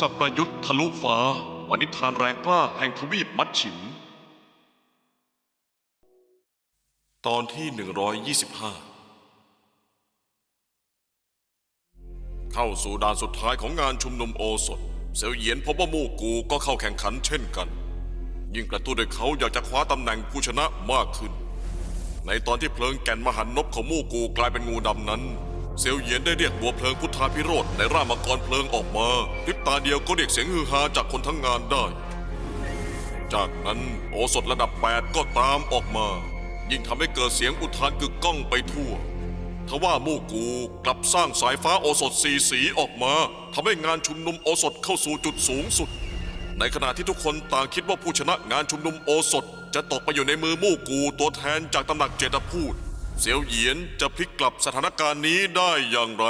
สักประยุทธ์ทะลุฟ้า วณิธานแรงกล้าแห่งทวีปมัดฉิม ตอนที่ 125 เข้าสู่ด่านสุดท้ายของงานชุมนุมโอสถเซลเหยียนพบว่ามู่กูก็เข้าแข่งขันเช่นกัน ยิ่งกระตุ้นให้เขาอยากจะคว้าตำแหน่งผู้ชนะมากขึ้น ในตอนที่เพลิงแก่นมหันนบของมู่กูกลายเป็นงูดำนั้น เซลเยียนได้เรียกบัวเพลิงพุทธาพิโรธในร่างมังกรเพลิงออกมาพริบตาเดียวก็เรียกเสียงฮือฮาจากคนทั้งงานได้ จากนั้นโอสถระดับ 8 ก็ตามออกมา ยิ่งทำให้เกิดเสียงอุทานกึกก้องไปทั่วทว่ามู่กูกลับสร้างสายฟ้าโอสถสีสีออกมาทำให้งานชุมนุมโอสถเข้าสู่จุดสูงสุด ในขณะที่ทุกคนต่างคิดว่าผู้ชนะงานชุมนุมโอสถ จะตกไปอยู่ในมือมู่กูตัวแทนจากตำหนักเจตพูด เสียวเหยียนจะพลิกกลับสถานการณ์นี้ได้อย่างไร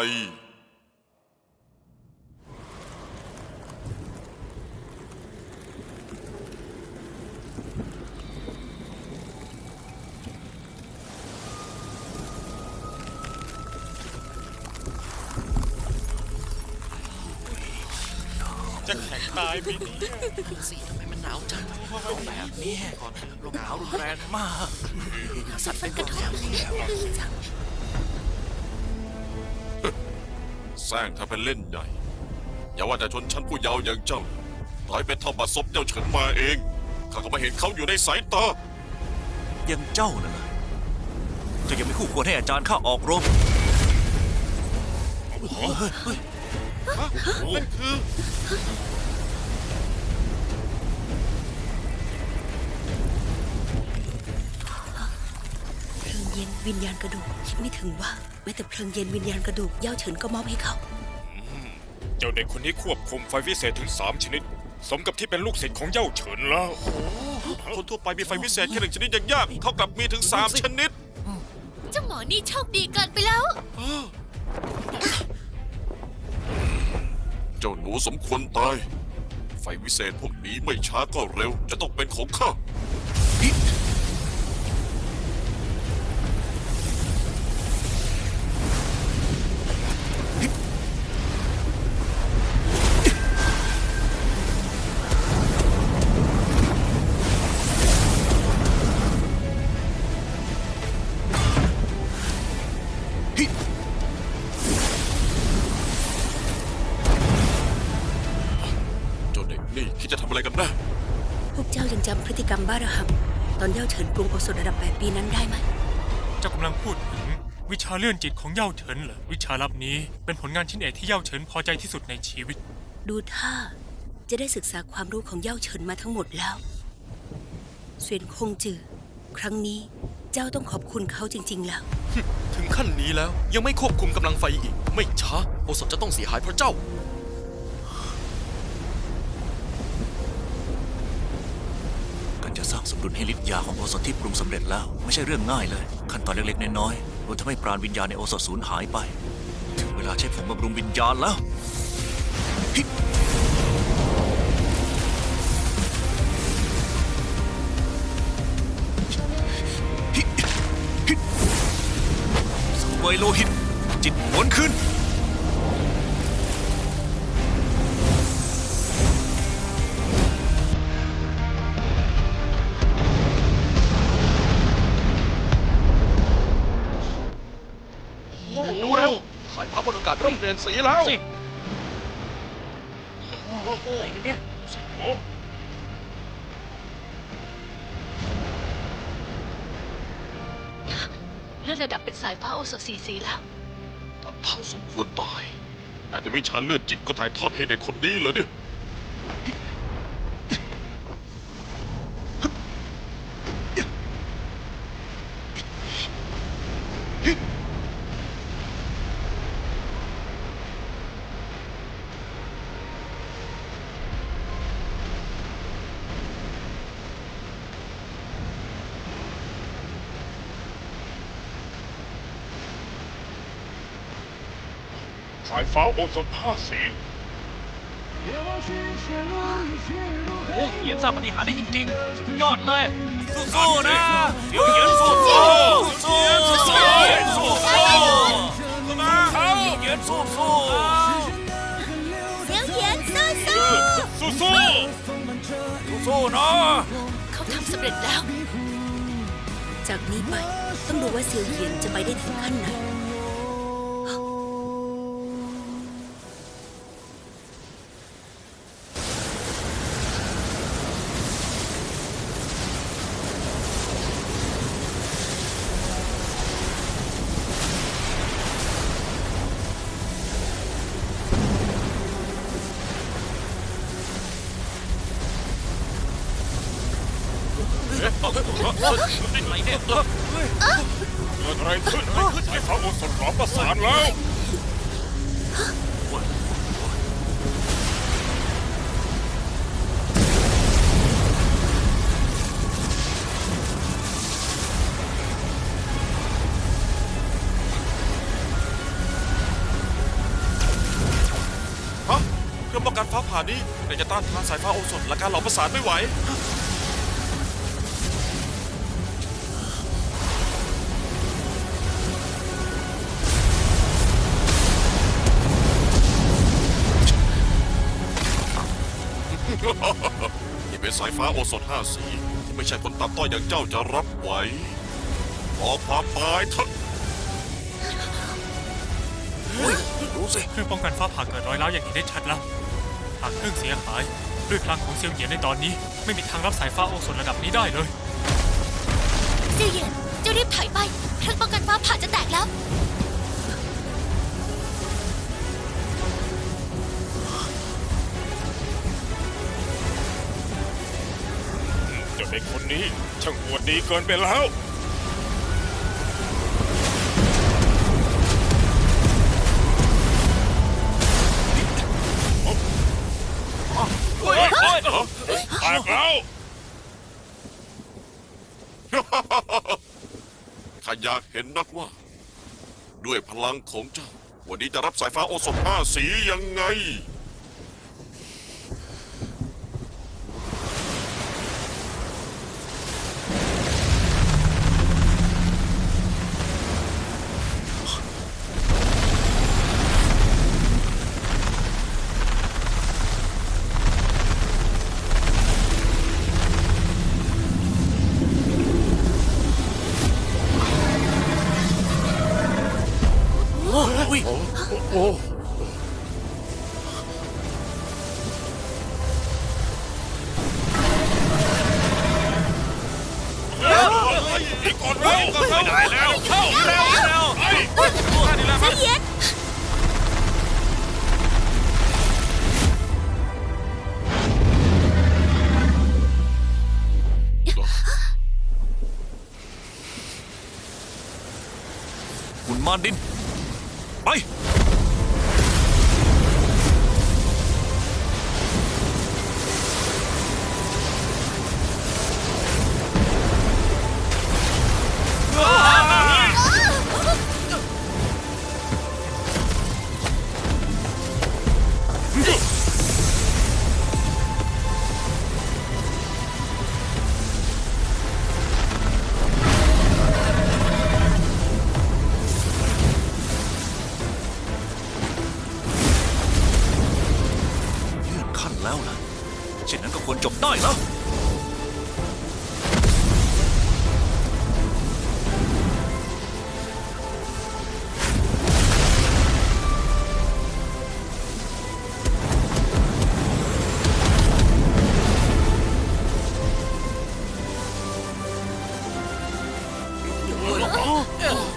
จะแข็งตายไหมเนี่ยสิทำไม หนาวจังแบบนี้ก่อนลมหนาวรุนแรงมากสัตว์เป็นกระทบแซงถ้าเป็นเล่นใหญ่ อย่าว่าแต่ชนชั้นผู้เยาว์อย่างเจ้าต่อยเป็นเท่าบัดซบเจ้าเฉินมาเองข้าก็มาเห็นเขาอยู่ในสายตายังเจ้าน่ะนะเจะยังไม่คู่ควรให้อาจารย์ข้าออกรบนั่นคือ วิญญาณกระดูก คิดไม่ถึงว่าแม้แต่เพลิงเย็นวิญญาณกระดูกเย่าเฉินก็มอบให้เขา เจ้าเด็กคนนี้ควบคุมไฟวิเศษถึง 3 ชนิด สมกับที่เป็นลูกศิษย์ของเย่าเฉินแล้ว คนทั่วไปมีไฟวิเศษแค่หนึ่งชนิดยังยาก เขากลับมีถึงสามชนิด เจ้าหมอนี่โชคดีเกินไปแล้ว เจ้าหนูสมควรตาย ไฟวิเศษพวกนี้ไม่ช้าก็เร็ว จะต้องเป็นของข้า นี่คิดจะทำอะไรกันแน่พวกเจ้ายังจำพฤติกรรมบ้าระห่ำตอนเย่าเฉินปรุงโอสถระดับแปดปีนั้นได้ไหมเจ้ากำลังพูดถึงวิชาเลื่อนจิตของเย่าเฉินเหรอวิชาลับนี้เป็นผลงานชิ้นเอกที่เย่าเฉินพอใจที่สุดในชีวิต ดูท่าจะได้ศึกษาความรู้ของเย่าเฉินมาทั้งหมดแล้วเสวียนคงจือ ครั้งนี้เจ้าต้องขอบคุณเขาจริง ๆ แล้ว ถึงขั้นนี้แล้วยังไม่ควบคุมกำลังไฟอีก ไม่ช้าโอสถจะต้องเสียหายเพราะเจ้าารจะสร้างสมดุลให้ฤทธิ์ยาของโอสถที่ปรุงสำเร็จแล้ว ไม่ใช่เรื่องง่ายเลย ขั้นตอนเล็กๆน้อยๆรวมทำให้ปราณวิญญาณในโอสถสูญหายไป ถึงเวลาใช้ผงบำรุงวิญญาณแล้วฮิฮิฮิสังเวยโลหิต จิตหวนขึ้นากาศเริ่มเปลี่ยนสีแล้วเลื่อนระดับเป็นสายฟ้าโอสถสีสีแล้วเท่าสมควรตายแต่จะวิชาเลือดจิตก็ถ่ายทอดให้เด็กคนนี้เหรอเนี่ย สายฟ้าโอสถห้าสีโอ้เหยียนสร้างปฏิหารย์ได้จริงๆ ยอดเลย สู้ๆนะเดี๋ยวเหยียนสู้ๆสู้ๆสู้ๆเหยียนสู้ๆสู้ๆเหยียนสู้ๆเสียวเหยียนสู้สู้สู้ๆนะเขาทำสำเร็จแล้ว จากนี้ไปต้องดูว่าเซียวเหยียนจะไปได้ถึงขั้นไหน เกิดอะไรขึ้นสายฟ้าโอสถร้องประสานแล้วฮะเครื่องป้องกันฟ้าผ่านี้แต่จะต้านทานสายฟ้าโอสถและการหลอมประสานไม่ไหว นี่เป็นสายฟ้าโอสถห้าสีที่ไม่ใช่คนตัดต้อยอย่างเจ้าจะรับไหวขอความตายเถอะรู้สิเครื่องป้องกันฟ้าผ่าเกิดรอยร้าวอย่างเห็นได้ชัดแล้วหากเครื่องเสียหาย ด้วยพลังของเซียวเหยียนในตอนนี้ ไม่มีทางรับสายฟ้าโอสถระดับนี้ได้เลยเซียวเหยียนเจ้ารีบถอยไปเครื่องป้องกันฟ้าผ่าจะแตกแล้ว เด็กคนนี้ช่างอวดดีเกินไปแล้ว โอ้ยโอ้ยแตกแล้ว ข้าอยากเห็นนักว่า ด้วยพลังของเจ้า วันนี้จะรับสายฟ้าโอสถห้าสียังไง โอ้ยอีกก่อนแล้วไม่ได้แล้วเข้าแล้วเร็วไอ้เซียวเหยียน ส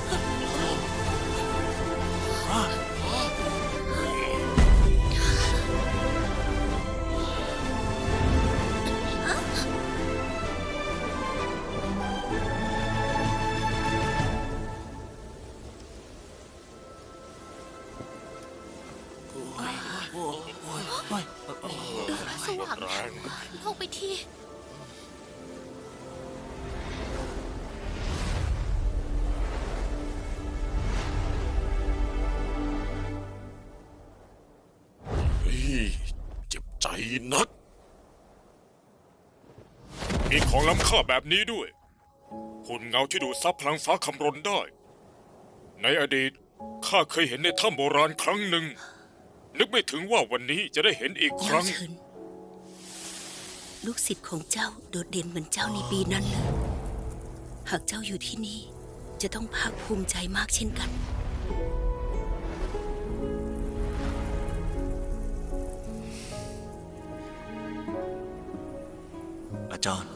มีของล้ำค่าแบบนี้ด้วยหุ่นเงาที่ดูดซับพลังฟ้าคำรนได้ ในอดีตข้าเคยเห็นในถ้ำโบราณครั้งหนึ่ง นึกไม่ถึงว่าวันนี้จะได้เห็นอีกคเย่ารั้ง เฉินลูกศิษย์ของเจ้าโดดเด่นเหมือนเจ้าในปีนั้นเลย หากเจ้าอยู่ที่นี่ จะต้องภาคภูมิใจมากเช่นกัน อาจารย์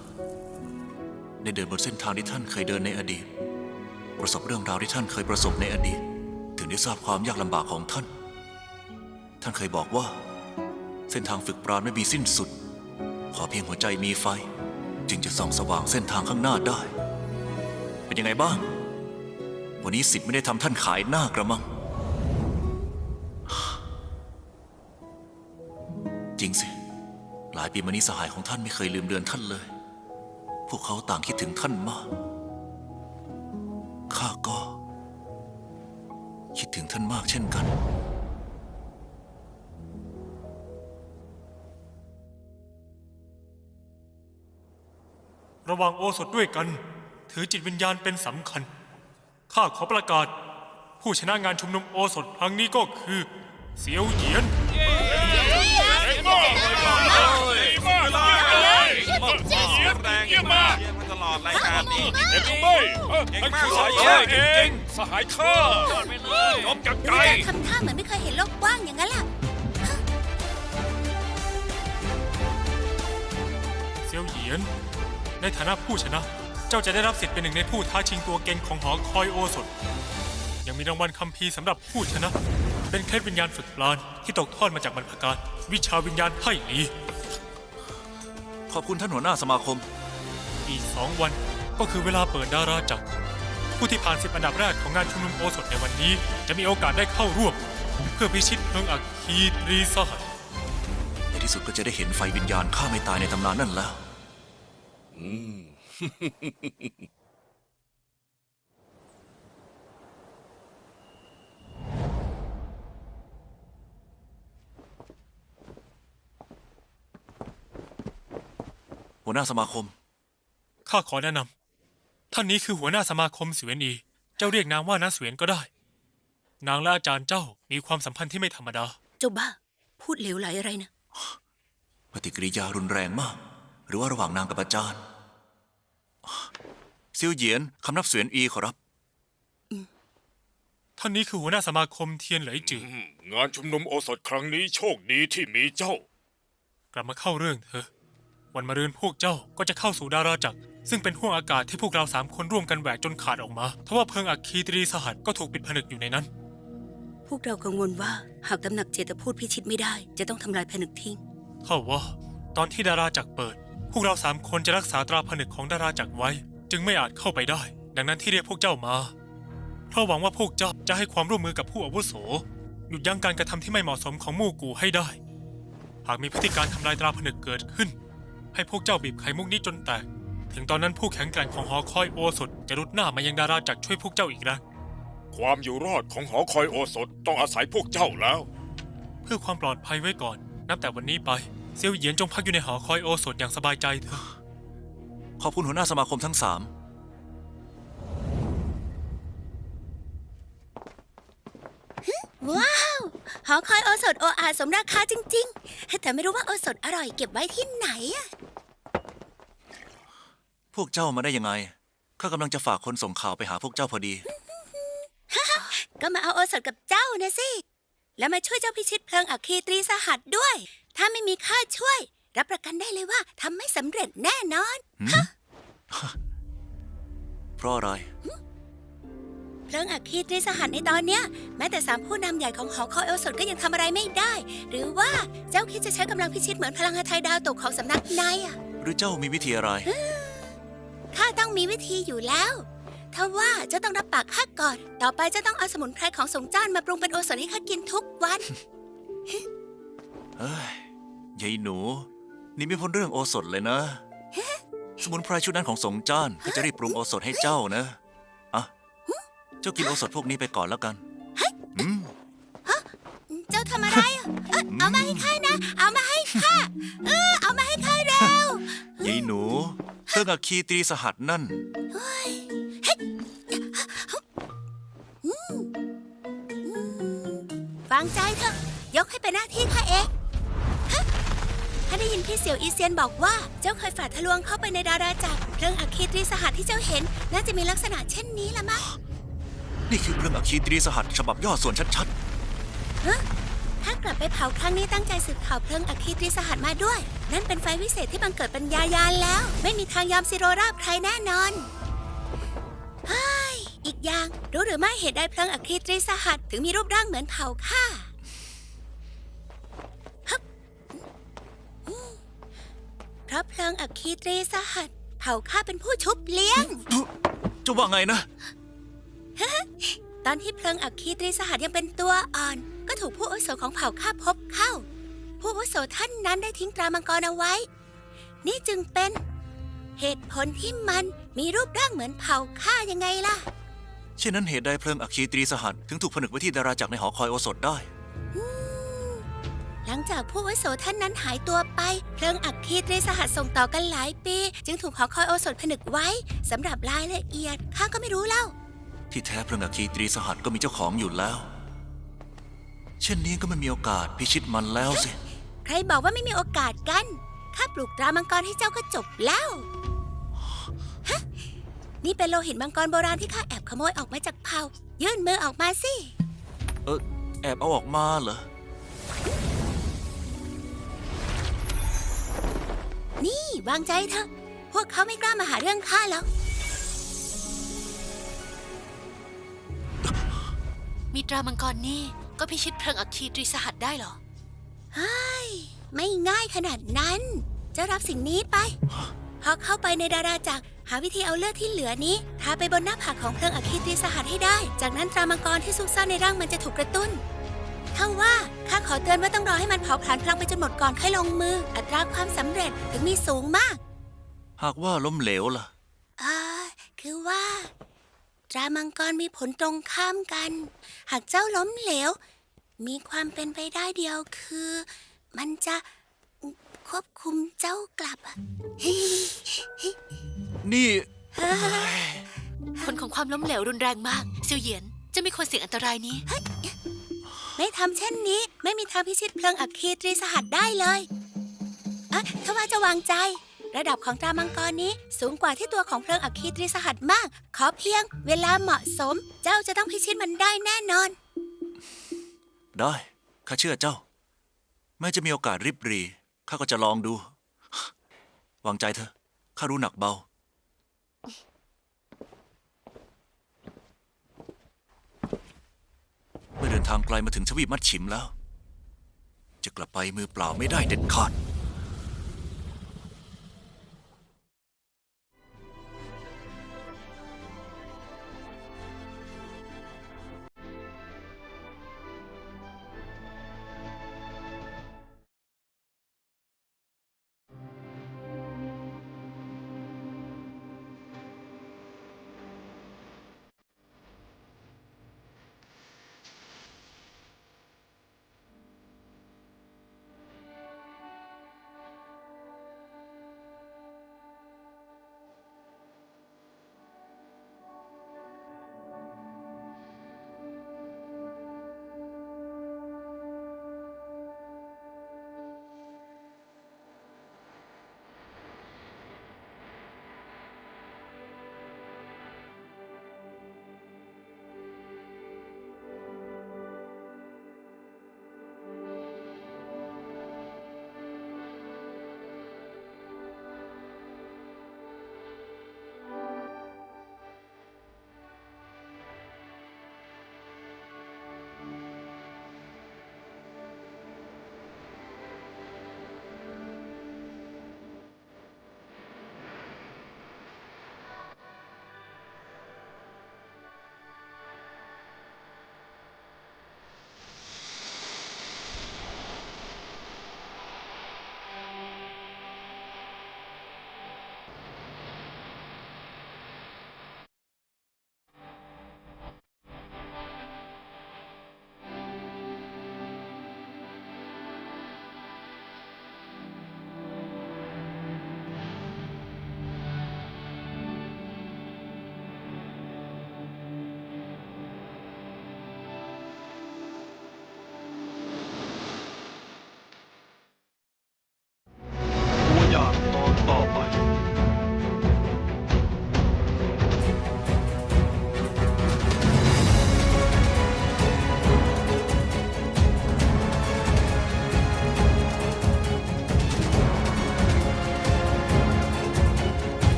ได้เดินบนเส้นทางที่ท่านเคยเดินในอดีต ประสบเรื่องราวที่ท่านเคยประสบในอดีต ถึงได้ทราบความยากลำบากของท่าน ท่านเคยบอกว่า เส้นทางฝึกปราณไม่มีสิ้นสุด ขอเพียงหัวใจมีไฟ จึงจะส่องสว่างเส้นทางข้างหน้าได้ เป็นยังไงบ้าง วันนี้สิทธิ์ไม่ได้ทำท่านขายหน้ากระมัง จริงสิ หลายปีมานี้สหายของท่านไม่เคยลืมเดือนท่านเลย พวกเขาต่างคิดถึงท่านมาก ข้าก็ คิดถึงท่านมากเช่นกัน ระว่างโอสถด้วยกัน ถือจิตวิญญาณเป็นสำคัญ ข้าขอประกาศ ผู้ชนะงานชุมนุมโอสถครั้งนี้ก็คือ เสียวเหยียน ดรายการนี้เห็นหรือไม่เออมันคือสหายข้าเองสหายข้ายอมจากใจรู้จักทำท่าเหมือนไม่เคยเห็นโลกกว้างอย่างนั้นล่ะเซียวเหยียน ในฐานะผู้ชนะ เจ้าจะได้รับสิทธิ์เป็นหนึ่งในผู้ท้าชิงตัวเก่งของหอคอยโอสถ ยังมีรางวัลคัมภีร์สำหรับผู้ชนะ เป็นเคล็ดวิญญาณฝึกปราณที่ตกทอดมาจากบรรพการ วิชาวิญญาณไพ่หลีขอบคุณท่านหัวหน้าสมาคม อีกสองวัน ก็คือเวลาเปิดดาราจักรผู้ที่ผ่านสิบอันดับแรกของงานชุมนุมโอสถในวันนี้ จะมีโอกาสได้เข้าร่วม เพื่อพิชิตเพลิงอัคคีตรีสหัสในที่สุดก็จะได้เห็นไฟวิญญาณข้าไม่ตายในตำนานนั่นแล้วหัวหน้าสมาคม ข้าขอแนะนำท่านนี้คือหัวหน้าสมาคมเสวียนีเจ้าเรียกนางว่าน้าเสวียนก็ได้ นางและอาจารย์เจ้ามีความสัมพันธ์ที่ไม่ธรรมดา เจ้าบ้า พูดเหลวไหลอะไรนะ ปฏิกิริยารุนแรงมาก หรือว่าระหว่างนางกับอาจารย์ซิวเหยียนคำนับเสวียนอีขอรับ ท่านนี้คือหัวหน้าสมาคมเทียนเหลยจืองานชุมนุมโอสถครั้งนี้โชคดีที่มีเจ้า กลับมาเข้าเรื่องเถอะ วันมะรืนพวกเจ้าก็จะเข้าสู่ดาราจักร ซึ่งเป็นห้วงอากาศที่พวกเราสามคนร่วมกันแหวกจนขาดออกมาทว่าเพลิงอัคคีตรีสหัสก็ถูกปิดผนึกอยู่ในนั้น พวกเรากังวลว่าหากตำหนักเจตพูดพิชิตไม่ได้ จะต้องทำลายผนึกทิ้งเท่าว่า ตอนที่ดาราจักรเปิด พวกเราสามคนจะรักษาตราผนึกของดาราจักรไว้ จึงไม่อาจเข้าไปได้ ดังนั้นที่เรียกพวกเจ้ามาเพราะหวังว่าพวกเจ้าจะให้ความร่วมมือกับผู้อาวุโสหยุดยั้งการกระทำที่ไม่เหมาะสมของหมู่กูให้ได้ หากมีพฤติการทำลายตราผนึกเกิดขึ้น ให้พวกเจ้าบีบไข่มุกนี้จนแตก ถึงตอนนั้นผู้แข็งแกร่งของหอคอยโอสถจะรุดหน้ามายังดาราจักรช่วยพวกเจ้าอีกแรงความอยู่รอดของหอคอยโอสถต้องอาศัยพวกเจ้าแล้ว เพื่อความปลอดภัยไว้ก่อน นับแต่วันนี้ไปเซียวเหยียนจงพักอยู่ในหอคอยโอสถอย่างสบายใจเถอะ ขอบคุณหัวหน้าสมาคมทั้งสาม ว้าวหอคอยโอสถโออาสมราคาจริง ๆ แต่ไม่รู้ว่าโอสถอร่อยเก็บไว้ที่ไหนอะพวกเจ้ามาได้ยังไง ข้ากำลังจะฝากคนส่งข่าวไปหาพวกเจ้าพอดี ก็มาเอาโอสถกับเจ้านะสิ แล้วมาช่วยเจ้าพิชิตเพลิงอัคคีตรีสหัสด้วย ถ้าไม่มีข้าช่วย รับประกันได้เลยว่าทำไม่สำเร็จแน่นอน เพราะอะไร เพลิงอัคคีตรีสหัสในตอนเนี้ย แม้แต่สามผู้นำใหญ่ของหอคอยโอสถก็ยังทำอะไรไม่ได้ หรือว่าเจ้าคิดจะใช้กำลังพิชิตเหมือนพลังฮาไทยดาวตกของสำนักนายอะหรือเจ้ามีวิธีอะไรข้าต้องมีวิธีอยู่แล้วถ้าว่าเจ้าต้องรับปากข้าก่อน ต่อไปเจ้าต้องเอาสมุนไพรของสงจ้านมาปรุงเป็นโอสถให้ข้ากินทุกวันเฮ้ยยายหนู นี่ไม่พ้นเรื่องโอสถเลยนะ สมุนไพรชุดนั้นของสงจ้านก็จะรีบปรุงโอสถให้เจ้านะอะ เจ้ากินโอสถพวกนี้ไปก่อนแล้วกันอืมเจ้าทำอะไรอะเอ้ยเอามาให้ข้านะ เอามาให้ข้า เออ เอามาให้ข้าเร็ว ยายหนูเครื่องอัคคีตรีสหัสนั่น ฟังใจเถอะยยกให้เป็นหน้าที่ข้าเองฮะข้าได้ยินพี่เสี่ยวอีเซียนบอกว่า เจ้าเคยฝ่าทะลวงเข้าไปในดาราจักรเพลิงอัคคีตรีสหัสที่เจ้าเห็น น่าจะมีลักษณะเช่นนี้ละมั้ง นี่คือเพลิงอัคคีตรีสหัสฉบับย่อส่วนชัดถ้ากลับไปเผาครั้งนี้ตั้งใจสืบข่าวเพลิงอัคคีตรีสหัสมาด้วย นั่นเป็นไฟวิเศษที่บังเกิดปัญญายานแล้ว ไม่มีทางยอมซิโรราบใครแน่นอนเฮ้ยอีกอย่างรู้หรือไม่เหตุใดเพลิงอัคคีตรีสหัสถึงมีรูปร่างเหมือนเผาข้าฮึบอืมเพราะเพลิงอัคคีตรีสหัสเผาข้าเป็นผู้ชุบเลี้ยง ๆ จะว่าไงนะต อนที่เพลิงอัคคีตรีสหัสยังเป็นตัวอ่อน ก็ถูกผู้อาวุโสของเผ่าข้าพบเข้า ผู้อาวุโสท่านนั้นได้ทิ้งตรามังกรเอาไว้ นี่จึงเป็น เหตุผลที่มันมีรูปร่างเหมือนเผ่าข้ายังไงล่ะ เช่นนั้นเหตุใดเพลิงอัคคีตรีสหัสถึงถูกผนึกไว้ที่ดาราจักรในหอคอยโอสถได้ หลังจากผู้อาวุโสท่านนั้นหายตัวไป เพลิงอัคคีตรีสหัสส่งต่อกันหลายปี จึงถูกหอคอยโอสถผนึกไว้สำหรับรายละเอียดข้าก็ไม่รู้เล่า ที่แท้เพลิงอัคคีตรีสหัสก็มีเจ้าของอยู่แล้ว เช่นนี้ก็ไม่มีโอกาสพิชิตมันแล้วสิ ใครบอกว่าไม่มีโอกาสกัน ข้าปลูกตรามังกรให้เจ้าก็จบแล้ว ฮะ นี่เป็นโลหิตมังกรโบราณที่ข้าแอบขโมยออกมาจากเผา ยื่นมือออกมาสิ เออแอบเอาออกมาเหรอ นี่วางใจเถอะ พวกเขาไม่กล้ามาหาเรื่องข้าแล้ว มีตรามังกรนี่ก็พิชิตเพลิงอัคคีตรีสหัสได้เหรอ เฮ้ย ไม่ง่ายขนาดนั้น จะรับสิ่งนี้ไป พอเข้าไปในดาราจักรหาวิธีเอาเลือดที่เหลือนี้ทาไปบนหน้าผากของเพลิงอคคีตรีสหัสให้ได้ จากนั้นตรามังกรที่ซุกซ่อนในร่างมันจะถูกกระตุ้นเท่าว่าข้าขอเตือนว่าต้องรอให้มันเผาผลาญพลังไปจนหมดก่อนค่อยลงมือ อัตราความสำเร็จถึงมีสูงมาก หากว่าล้มเหลวล่ะอ่าคือว่า ตรามังกรมีผลตรงข้ามกัน หากเจ้าล้มเหลว มีความเป็นไปได้เดียวคือ มันจะควบคุมเจ้ากลับอะนี่ ผลของความล้มเหลวรุนแรงมากเซียวเหยียนจะไม่ควรเสี่ยงอันตรายนี้ ไม่ทำเช่นนี้ ไม่มีทางพิชิตเพลิงอัคคีตรีสหัสได้เลยอะถ้าว่าจะวางใจ ระดับของตรามังกรนี้สูงกว่าที่ตัวของเพลิงอัคคีตรีสหัสมาก ขอเพียงเวลาเหมาะสม เจ้าจะต้องพิชิตมันได้แน่นอน ได้ข้าเชื่อเจ้า แม้จะมีโอกาสริบหรีข้าก็จะลองดู วางใจเถอะข้ารู้หนักเบา เมื่อเดินทางไกลมาถึงทวีปมัดฉิมแล้ว จะกลับไปมือเปล่าไม่ได้เด็ดขาด